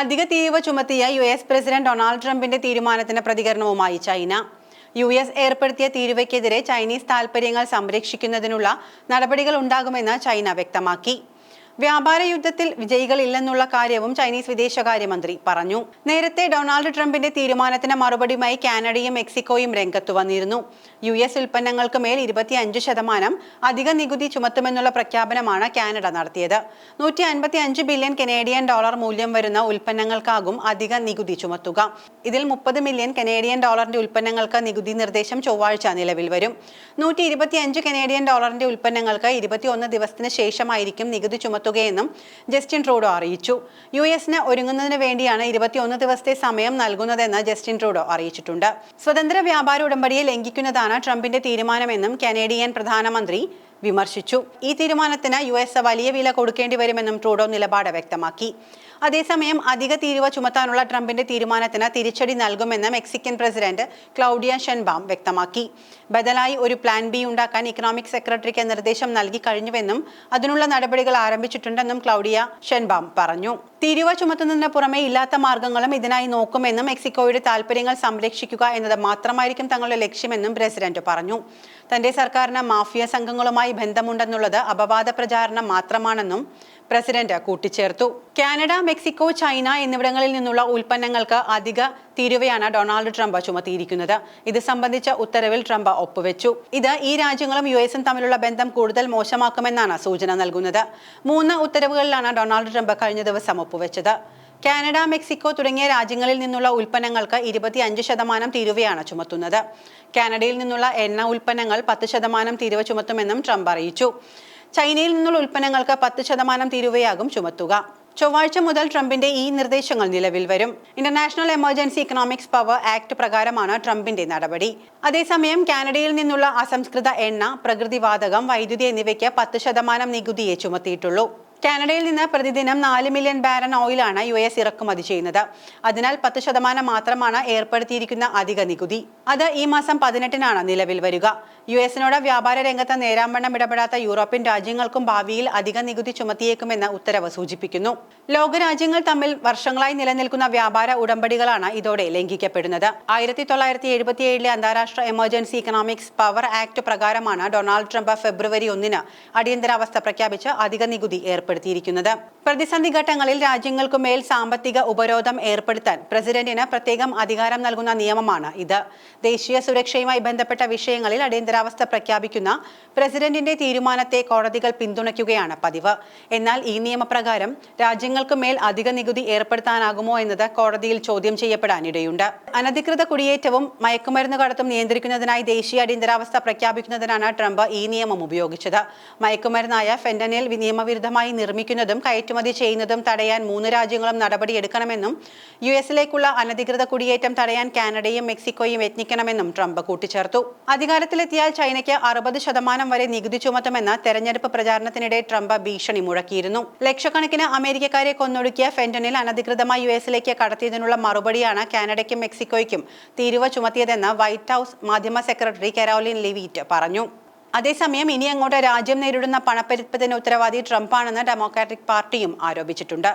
അധിക തീരുവ ചുമത്തിയ യു എസ് പ്രസിഡന്റ് ഡൊണാൾഡ് ട്രംപിന്റെ തീരുമാനത്തിന് പ്രതികരണവുമായി ചൈന. യു എസ് ഏർപ്പെടുത്തിയ തീരുവയ്ക്കെതിരെ ചൈനീസ് താൽപര്യങ്ങൾ സംരക്ഷിക്കുന്നതിനുള്ള നടപടികൾ ഉണ്ടാകുമെന്ന് ചൈന വ്യക്തമാക്കി. വ്യാപാര യുദ്ധത്തിൽ വിജയികളില്ലെന്നുള്ള കാര്യവും ചൈനീസ് വിദേശകാര്യമന്ത്രി പറഞ്ഞു. നേരത്തെ ഡൊണാൾഡ് ട്രംപിന്റെ തീരുമാനത്തിന് മറുപടിയുമായി കാനഡയും മെക്സിക്കോയും രംഗത്തു വന്നിരുന്നു. യു എസ് ഉൽപ്പന്നങ്ങൾക്ക് മേൽ ഇരുപത്തിയഞ്ച് ശതമാനം അധിക നികുതി ചുമത്തുമെന്നുള്ള പ്രഖ്യാപനമാണ് കാനഡ നടത്തിയത്. നൂറ്റി അൻപത്തി അഞ്ച് ബില്യൺ കനേഡിയൻ ഡോളർ മൂല്യം വരുന്ന ഉൽപ്പന്നങ്ങൾക്കാകും അധിക നികുതി ചുമത്തുക. ഇതിൽ മുപ്പത് മില്യൺ കനേഡിയൻ ഡോളറിന്റെ ഉൽപ്പന്നങ്ങൾക്ക് നികുതി നിർദ്ദേശം ചൊവ്വാഴ്ച നിലവിൽ വരും. നൂറ്റി ഇരുപത്തിയഞ്ച് കനേഡിയൻ ഡോളറിന്റെ ഉൽപ്പന്നങ്ങൾക്ക് ഇരുപത്തിയൊന്ന് ദിവസത്തിന് ശേഷമായിരിക്കും നികുതി ചുമത്തുകയെന്നും ജസ്റ്റിൻ ട്രൂഡോ അറിയിച്ചു. യു എസിന് ഒരുങ്ങുന്നതിന് വേണ്ടിയാണ് ഇരുപത്തിയൊന്ന് ദിവസത്തെ സമയം നൽകുന്നതെന്ന് ജസ്റ്റിൻ ട്രൂഡോ അറിയിച്ചിട്ടുണ്ട്. സ്വതന്ത്ര വ്യാപാര ഉടമ്പടിയെ ലംഘിക്കുന്നതാണ് ട്രംപിന്റെ തീരുമാനമെന്നും കനേഡിയൻ പ്രധാനമന്ത്രി വിമർശിച്ചു. ഈ തീരുമാനത്തിന് യു എസ് വലിയ വില കൊടുക്കേണ്ടി വരുമെന്നും ട്രൂഡോ നിലപാട് വ്യക്തമാക്കി. അതേസമയം അധിക തീരുവ ചുമത്താനുള്ള ട്രംപിന്റെ തീരുമാനത്തിന് തിരിച്ചടി നൽകുമെന്ന് മെക്സിക്കൻ പ്രസിഡന്റ് ക്ലൗഡിയ ഷെൻബാം വ്യക്തമാക്കി. ബദലായി ഒരു പ്ലാൻ ബി ഉണ്ടാക്കാൻ ഇക്കണോമിക് സെക്രട്ടറിക്ക് നിർദ്ദേശം നൽകി കഴിഞ്ഞുവെന്നും അതിനുള്ള നടപടികൾ ആരംഭിച്ചിട്ടുണ്ടെന്നും ക്ലൗഡിയ ഷെൻബാം പറഞ്ഞു. തീരുവ ചുമത്തുന്നതിന് പുറമെ ഇല്ലാത്ത മാർഗങ്ങളും ഇതിനായി നോക്കുമെന്നും മെക്സിക്കോയുടെ താൽപര്യങ്ങൾ സംരക്ഷിക്കുക എന്നത് മാത്രമായിരിക്കും തങ്ങളുടെ ലക്ഷ്യമെന്നും പ്രസിഡന്റ് പറഞ്ഞു. തന്റെ സർക്കാരിന് മാഫിയ സംഘങ്ങളുമായി ബന്ധമുണ്ടെന്നുള്ളത് അപവാദ പ്രചാരണം മാത്രമാണെന്നും പ്രസിഡന്റ് കൂട്ടിച്ചേർത്തു. കാനഡ മെക്സിക്കോ ചൈന എന്നിവിടങ്ങളിൽ നിന്നുള്ള ഉൽപ്പന്നങ്ങൾക്ക് അധിക തീരുവയാണ് ഡൊണാൾഡ് ട്രംപ് ചുമത്തിയിരിക്കുന്നത്. ഇത് സംബന്ധിച്ച ഉത്തരവിൽ ട്രംപ് ഒപ്പുവെച്ചു. ഇത് ഈ രാജ്യങ്ങളും യു എസും തമ്മിലുള്ള ബന്ധം കൂടുതൽ മോശമാക്കുമെന്നാണ് സൂചന നൽകുന്നത്. മൂന്ന് ഉത്തരവുകളിലാണ് ഡൊണാൾഡ് ട്രംപ് കഴിഞ്ഞ ദിവസം ഒപ്പുവെച്ചത്. കാനഡ മെക്സിക്കോ തുടങ്ങിയ രാജ്യങ്ങളിൽ നിന്നുള്ള ഉൽപ്പന്നങ്ങൾക്ക് ഇരുപത്തി അഞ്ച് ശതമാനം തീരുവയാണ് ചുമത്തുന്നത്. കാനഡയിൽ നിന്നുള്ള എണ്ണ ഉൽപ്പന്നങ്ങൾ പത്ത് ശതമാനം തീരുവ ചുമത്തുമെന്നും ട്രംപ് അറിയിച്ചു. ചൈനയിൽ നിന്നുള്ള ഉൽപ്പന്നങ്ങൾക്ക് പത്ത് ശതമാനം തീരുവയാകും ചുമത്തുക. ചൊവ്വാഴ്ച മുതൽ ട്രംപിന്റെ ഈ നിർദ്ദേശങ്ങൾ നിലവിൽ വരും. International Emergency Economics Power Act പ്രകാരമാണ് ട്രംപിന്റെ നടപടി. അതേസമയം കാനഡയിൽ നിന്നുള്ള അസംസ്കൃത എണ്ണ പ്രകൃതിവാതകം വൈദ്യുതി എന്നിവയ്ക്ക് പത്ത് ശതമാനം നികുതിയെ ചുമത്തിയിട്ടുള്ളൂ. കാനഡയിൽ നിന്ന് പ്രതിദിനം നാല് മില്യൺ ബാരൻ ഓയിലാണ് യു എസ് ഇറക്കുമതി ചെയ്യുന്നത്. അതിനാൽ പത്ത് ശതമാനം മാത്രമാണ് ഏർപ്പെടുത്തിയിരിക്കുന്ന അധിക നികുതി. അത് ഈ മാസം പതിനെട്ടിനാണ് നിലവിൽ വരിക. യു എസിനോട് വ്യാപാര രംഗത്ത് നേരാംവണ്ണം ഇടപെടാത്ത യൂറോപ്യൻ രാജ്യങ്ങൾക്കും ഭാവിയിൽ അധിക നികുതി ചുമത്തിയേക്കുമെന്ന് ഉത്തരവ് സൂചിപ്പിക്കുന്നു. ലോകരാജ്യങ്ങൾ തമ്മിൽ വർഷങ്ങളായി നിലനിൽക്കുന്ന വ്യാപാര ഉടമ്പടികളാണ് ഇതോടെ ലംഘിക്കപ്പെടുന്നത്. ആയിരത്തി തൊള്ളായിരത്തി എഴുപത്തിയേഴിലെ അന്താരാഷ്ട്ര എമർജൻസി ഇക്കണോമിക്സ് പവർ ആക്ട് പ്രകാരമാണ് ഡൊണാൾഡ് ട്രംപ് ഫെബ്രുവരി ഒന്നിന് അടിയന്തരാവസ്ഥ പ്രഖ്യാപിച്ച് അധിക നികുതി ഏർപ്പെടുത്തിയിരിക്കുന്നത് പ്രതിസന്ധി ഘട്ടങ്ങളിൽ രാജ്യങ്ങൾക്കു മേൽ സാമ്പത്തിക ഉപരോധം ഏർപ്പെടുത്താൻ പ്രസിഡന്റിന് പ്രത്യേകം അധികാരം നൽകുന്ന നിയമമാണ് ഇത്. ദേശീയ സുരക്ഷയുമായി ബന്ധപ്പെട്ട വിഷയങ്ങളിൽ അടിയന്തരാവസ്ഥ പ്രഖ്യാപിക്കുന്ന പ്രസിഡന്റിന്റെ തീരുമാനത്തെ കോടതികൾ പിന്തുണയ്ക്കുകയാണ് പതിവ്. എന്നാൽ ഈ നിയമപ്രകാരം രാജ്യങ്ങൾക്കു മേൽ അധിക നികുതി ഏർപ്പെടുത്താനാകുമോ എന്നത് കോടതിയിൽ ചോദ്യം ചെയ്യപ്പെടാനിടയുണ്ട്. അനധികൃത കുടിയേറ്റവും മയക്കുമരുന്ന് കടത്തും നിയന്ത്രിക്കുന്നതിനായി ദേശീയ അടിയന്തരാവസ്ഥ പ്രഖ്യാപിക്കുന്നതിനാണ് ട്രംപ് ഈ നിയമം ഉപയോഗിച്ചത്. മയക്കുമരുന്നായ ഫെന്റനിൽ നിയമവിരുദ്ധമായി നിർമ്മിക്കുന്നതും കയറ്റുമതി ചെയ്യുന്നതും തടയാൻ മൂന്ന് രാജ്യങ്ങളും നടപടിയെടുക്കണമെന്നും യു എസിലേക്കുള്ള അനധികൃത കുടിയേറ്റം തടയാൻ കാനഡയും മെക്സിക്കോയും യത്നിക്കണമെന്നും ട്രംപ് കൂട്ടിച്ചേർത്തു. അധികാരത്തിലെത്തിയാൽ ചൈനയ്ക്ക് അറുപത് ശതമാനം വരെ നികുതി ചുമത്തുമെന്ന തെരഞ്ഞെടുപ്പ് പ്രചാരണത്തിനിടെ ട്രംപ് ഭീഷണി മുഴക്കിയിരുന്നു. ലക്ഷക്കണക്കിന് അമേരിക്കക്കാരെ കൊന്നൊടുക്കിയ ഫെന്റനിൽ അനധികൃതമായി യു എസിലേക്ക് കടത്തിയതിനുള്ള മറുപടിയാണ് കാനഡയ്ക്കും മെക്സിക്കോയ്ക്കും തീരുവ ചുമത്തിയതെന്ന് വൈറ്റ് ഹൌസ് മാധ്യമ സെക്രട്ടറി കരോലിൻ ലിവീറ്റ് പറഞ്ഞു. അതേസമയം ഇനി അങ്ങോട്ട് രാജ്യം നേരിടുന്ന പണപ്പെരുപ്പത്തിന് ഉത്തരവാദി ട്രംപാണെന്ന് ഡെമോക്രാറ്റിക് പാർട്ടിയും ആരോപിച്ചിട്ടുണ്ട്.